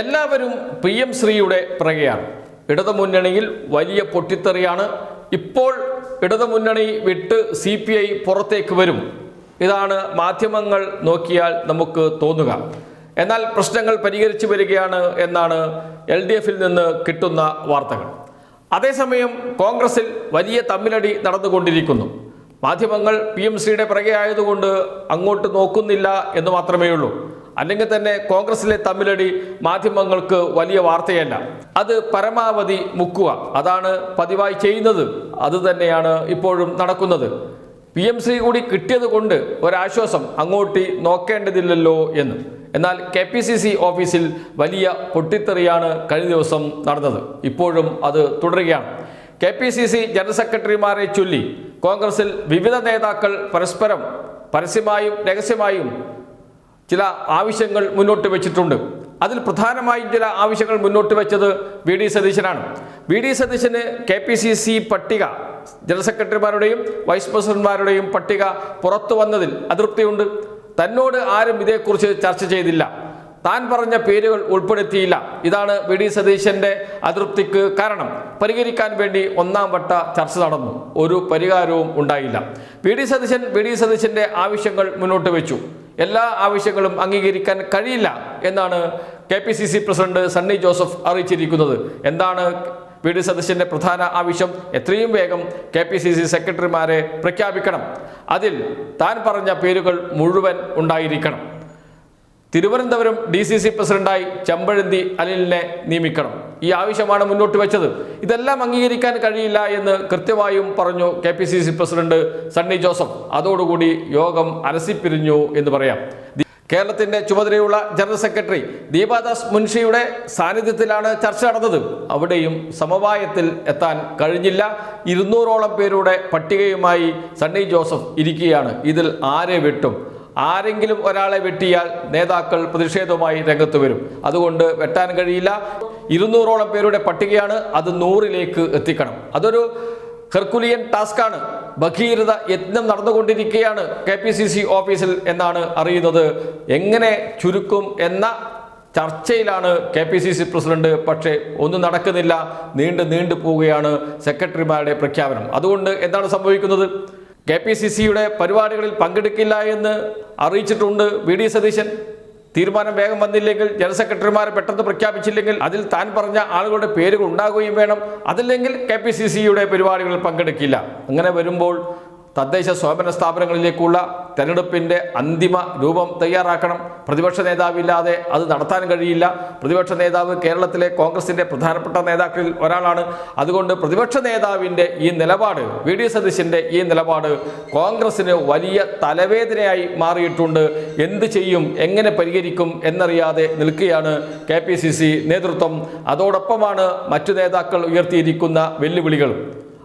എല്ലാവരും P M ശ്രീയുടെ പിറകെയാണ്. ഇടതുമുന്നണിയിൽ വലിയ പൊട്ടിത്തെറിയാണ്. ഇപ്പോൾ ഇടതുമുന്നണി വിട്ട് സി പി ഐ പുറത്തേക്ക് വരും. ഇതാണ് മാധ്യമങ്ങൾ നോക്കിയാൽ നമുക്ക് തോന്നുക. എന്നാൽ പ്രശ്നങ്ങൾ പരിഹരിച്ചു വരികയാണ് എന്നാണ് എൽ ഡി എഫിൽ നിന്ന് കിട്ടുന്ന വാർത്തകൾ. അതേസമയം കോൺഗ്രസിൽ വലിയ തമ്മിലടി നടന്നുകൊണ്ടിരിക്കുന്നു. മാധ്യമങ്ങൾ പി എം ശ്രീയുടെ പിറകെ ആയതുകൊണ്ട് അങ്ങോട്ട് നോക്കുന്നില്ല എന്ന് മാത്രമേ ഉള്ളൂ അല്ലെങ്കിൽ തന്നെ കോൺഗ്രസിലെ തമ്മിലടി മാധ്യമങ്ങൾക്ക് വലിയ വാർത്തയല്ല. അത് പരമാവധി മുക്കുക. അതാണ് പതിവായി ചെയ്യുന്നത്. അത് തന്നെയാണ് ഇപ്പോഴും നടക്കുന്നത്. പി എം സി കൂടി കിട്ടിയത് കൊണ്ട് ഒരാശ്വാസം അങ്ങോട്ട് നോക്കേണ്ടതില്ലല്ലോ എന്ന്. എന്നാൽ കെ പി സി സി ഓഫീസിൽ വലിയ പൊട്ടിത്തെറിയാണ് കഴിഞ്ഞ ദിവസം നടന്നത്. ഇപ്പോഴും അത് തുടരുകയാണ്. K P C C general സെക്രട്ടറിമാരെ ചൊല്ലി കോൺഗ്രസിൽ വിവിധ നേതാക്കൾ പരസ്പരം പരസ്യമായും രഹസ്യമായും ചില ആവശ്യങ്ങൾ മുന്നോട്ട് വെച്ചിട്ടുണ്ട്. അതിൽ പ്രധാനമായും ചില ആവശ്യങ്ങൾ മുന്നോട്ട് വെച്ചത് വി ഡി സതീശനാണ്. വി ഡി സതീശന് കെ പി സി സി പട്ടിക ജനറൽ സെക്രട്ടറിമാരുടെയും വൈസ് പ്രസിഡന്റ്മാരുടെയും പട്ടിക പുറത്തു വന്നതിൽ അതൃപ്തിയുണ്ട്. തന്നോട് ആരും ഇതേക്കുറിച്ച് ചർച്ച ചെയ്തില്ല. താൻ പറഞ്ഞ പേരുകൾ ഉൾപ്പെടുത്തിയില്ല. ഇതാണ് വി ഡി സതീശന്റെ അതൃപ്തിക്ക് കാരണം. പരിഹരിക്കാൻ വേണ്ടി ഒന്നാം വട്ട ചർച്ച നടന്നു. ഒരു പരിഹാരവും ഉണ്ടായില്ല. V D Satheesan V D സതീശന്റെ ആവശ്യങ്ങൾ മുന്നോട്ട് വെച്ചു. എല്ലാ ആവശ്യങ്ങളും അംഗീകരിക്കാൻ കഴിയില്ല എന്നാണ് K P C C president Sunny Joseph അറിയിച്ചിരിക്കുന്നത്. എന്താണ് പി ഡി സതീശന്റെ പ്രധാന ആവശ്യം? എത്രയും വേഗം കെ പി സി സി സെക്രട്ടറിമാരെ പ്രഖ്യാപിക്കണം. അതിൽ താൻ പറഞ്ഞ പേരുകൾ മുഴുവൻ ഉണ്ടായിരിക്കണം. തിരുവനന്തപുരം ഡി സി സി പ്രസിഡന്റായി ചമ്പഴന്തി അനിലിനെ നിയമിക്കണം. ഈ ആവശ്യമാണ് മുന്നോട്ട് വെച്ചത്. ഇതെല്ലാം അംഗീകരിക്കാൻ കഴിയില്ല എന്ന് കൃത്യമായും പറഞ്ഞു K P C C president Sunny Joseph. അതോടുകൂടി യോഗം അലസിപ്പിരിഞ്ഞു എന്ന് പറയാം. കേരളത്തിന്റെ ചുമതലയുള്ള ജനറൽ സെക്രട്ടറി ദീപാദാസ് മുൻഷിയുടെ സാന്നിധ്യത്തിലാണ് ചർച്ച നടന്നത്. അവിടെയും സമവായത്തിൽ എത്താൻ കഴിഞ്ഞില്ല. ഇരുന്നൂറോളം പേരുടെ പട്ടികയുമായി സണ്ണി ജോസഫ് ഇരിക്കുകയാണ്. ഇതിൽ ആരെ വെട്ടും? ആരെങ്കിലും ഒരാളെ വെട്ടിയാൽ നേതാക്കൾ പ്രതിഷേധവുമായി രംഗത്ത് വരും. അതുകൊണ്ട് വെട്ടാൻ കഴിയില്ല. ഇരുന്നൂറോളം പേരുടെ പട്ടികയാണ് അത് നൂറിലേക്ക് എത്തിക്കണം. അതൊരു ഹെർക്കുലിയൻ ടാസ്ക്കാണ്. ഭഗീരഥ യജ്ഞം നടന്നുകൊണ്ടിരിക്കുകയാണ് കെ പി സി സി ഓഫീസിൽ എന്നാണ് അറിയുന്നത്. എങ്ങനെ ചുരുക്കും എന്ന ചർച്ചയിലാണ് K P C C president. പക്ഷേ ഒന്നും നടക്കുന്നില്ല. നീണ്ടു നീണ്ടു പോവുകയാണ് സെക്രട്ടറിമാരുടെ പ്രഖ്യാപനം. അതുകൊണ്ട് എന്താണ് സംഭവിക്കുന്നത്? കെ പി സി സിയുടെ പരിപാടികളിൽ പങ്കെടുക്കില്ല എന്ന് അറിയിച്ചിട്ടുണ്ട് വി ഡി സതീശൻ. തീരുമാനം വേഗം വന്നില്ലെങ്കിൽ ജനറൽ സെക്രട്ടറിമാരെ പെട്ടെന്ന് പ്രഖ്യാപിച്ചില്ലെങ്കിൽ അതിൽ താൻ പറഞ്ഞ ആളുകളുടെ പേരുകൾ ഉണ്ടാകുകയും വേണം. അതില്ലെങ്കിൽ കെ പി സി സിയുടെ പരിപാടികളിൽ പങ്കെടുക്കില്ല. അങ്ങനെ വരുമ്പോൾ തദ്ദേശ സ്വയംഭരണ സ്ഥാപനങ്ങളിലേക്കുള്ള തെരഞ്ഞെടുപ്പിന്റെ അന്തിമ രൂപം തയ്യാറാക്കണം. പ്രതിപക്ഷ നേതാവില്ലാതെ അത് നടത്താൻ കഴിയില്ല. പ്രതിപക്ഷ നേതാവ് കേരളത്തിലെ കോൺഗ്രസിന്റെ പ്രധാനപ്പെട്ട നേതാക്കളിൽ ഒരാളാണ്. അതുകൊണ്ട് പ്രതിപക്ഷ നേതാവിന്റെ ഈ നിലപാട് വി ഡി സതീശന്റെ ഈ നിലപാട് കോൺഗ്രസ്സിന് വലിയ തലവേദനയായി മാറിയിട്ടുണ്ട്. എന്ത് ചെയ്യും എങ്ങനെ പരിഹരിക്കും എന്നറിയാതെ നിൽക്കുകയാണ് കെ നേതൃത്വം. അതോടൊപ്പമാണ് മറ്റു നേതാക്കൾ ഉയർത്തിയിരിക്കുന്ന വെല്ലുവിളികൾ.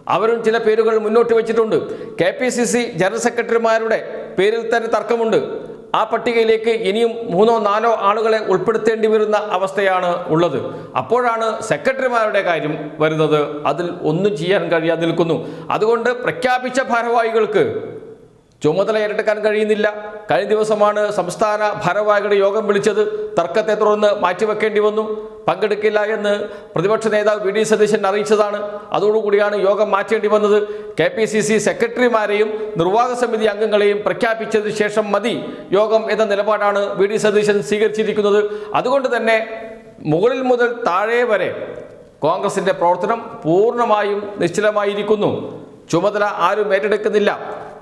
അവരും ചില പേരുകൾ മുന്നോട്ട് വെച്ചിട്ടുണ്ട്. K P C C general സെക്രട്ടറിമാരുടെ പേരിൽ തന്നെ തർക്കമുണ്ട്. ആ പട്ടികയിലേക്ക് ഇനിയും മൂന്നോ നാലോ ആളുകളെ ഉൾപ്പെടുത്തേണ്ടി വരുന്ന അവസ്ഥയാണ് ഉള്ളത്. അപ്പോഴാണ് സെക്രട്ടറിമാരുടെ കാര്യം വരുന്നത്. അതിൽ ഒന്നും ചെയ്യാൻ കഴിയാതെ നിൽക്കുന്നു. അതുകൊണ്ട് പ്രഖ്യാപിച്ച ഭാരവാഹികൾക്ക് ചുമതല ഏറ്റെടുക്കാൻ കഴിയുന്നില്ല. കഴിഞ്ഞ ദിവസമാണ് സംസ്ഥാന ഭാരവാഹികളുടെ യോഗം വിളിച്ചത്. തർക്കത്തെ തുടർന്ന് മാറ്റിവെക്കേണ്ടി വന്നു. പങ്കെടുക്കില്ല എന്ന് പ്രതിപക്ഷ നേതാവ് വി ഡി സതീശൻ അറിയിച്ചതാണ്. അതോടുകൂടിയാണ് യോഗം മാറ്റേണ്ടി വന്നത്. കെ പി സി സി സെക്രട്ടറിമാരെയും നിർവാഹക സമിതി അംഗങ്ങളെയും പ്രഖ്യാപിച്ചതിന് ശേഷം മതി യോഗം എന്ന നിലപാടാണ് വി ഡി സതീശൻ സ്വീകരിച്ചിരിക്കുന്നത്. അതുകൊണ്ട് തന്നെ മുകളിൽ മുതൽ താഴെ വരെ കോൺഗ്രസിന്റെ പ്രവർത്തനം പൂർണമായും നിശ്ചലമായിരിക്കുന്നു. ചുമതല ആരും ഏറ്റെടുക്കുന്നില്ല.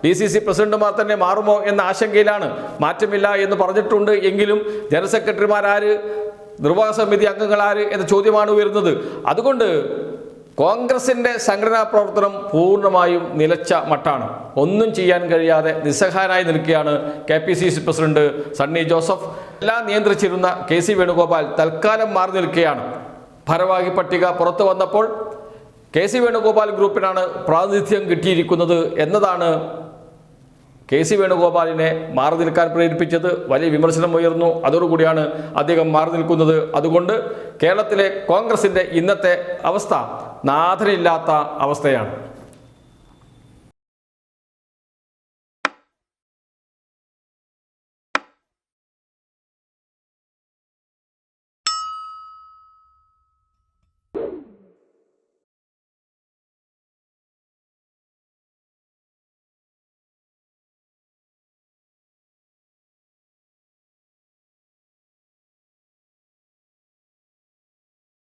ഡി സി സി പ്രസിഡന്റുമാർ തന്നെ മാറുമോ എന്ന ആശങ്കയിലാണ്. മാറ്റമില്ല എന്ന് പറഞ്ഞിട്ടുണ്ട് എങ്കിലും ജനറൽ സെക്രട്ടറിമാരാര് നിർവാഹക സമിതി അംഗങ്ങളാര് എന്ന ചോദ്യമാണ് ഉയരുന്നത്. അതുകൊണ്ട് കോൺഗ്രസിന്റെ സംഘടനാ പ്രവർത്തനം പൂർണമായും നിലച്ച മട്ടാണ്. ഒന്നും ചെയ്യാൻ കഴിയാതെ നിസ്സഹായനായി നിൽക്കുകയാണ് K P C C president Sunny Joseph. എല്ലാം നിയന്ത്രിച്ചിരുന്ന കെ സി വേണുഗോപാൽ തൽക്കാലം മാറി നിൽക്കുകയാണ്. ഭാരവാഹി പട്ടിക പുറത്തു വന്നപ്പോൾ കെ സി വേണുഗോപാൽ ഗ്രൂപ്പിനാണ് പ്രാതിനിധ്യം കിട്ടിയിരിക്കുന്നത് എന്നതാണ് കെ സി വേണുഗോപാലിനെ മാറി നിൽക്കാൻ പ്രേരിപ്പിച്ചത് വലിയ വിമർശനം ഉയർന്നു. അതോടുകൂടിയാണ് അദ്ദേഹം മാറി നിൽക്കുന്നത്. അതുകൊണ്ട് കേരളത്തിലെ കോൺഗ്രസിന്റെ ഇന്നത്തെ അവസ്ഥ നാഥനില്ലാത്ത അവസ്ഥയാണ്.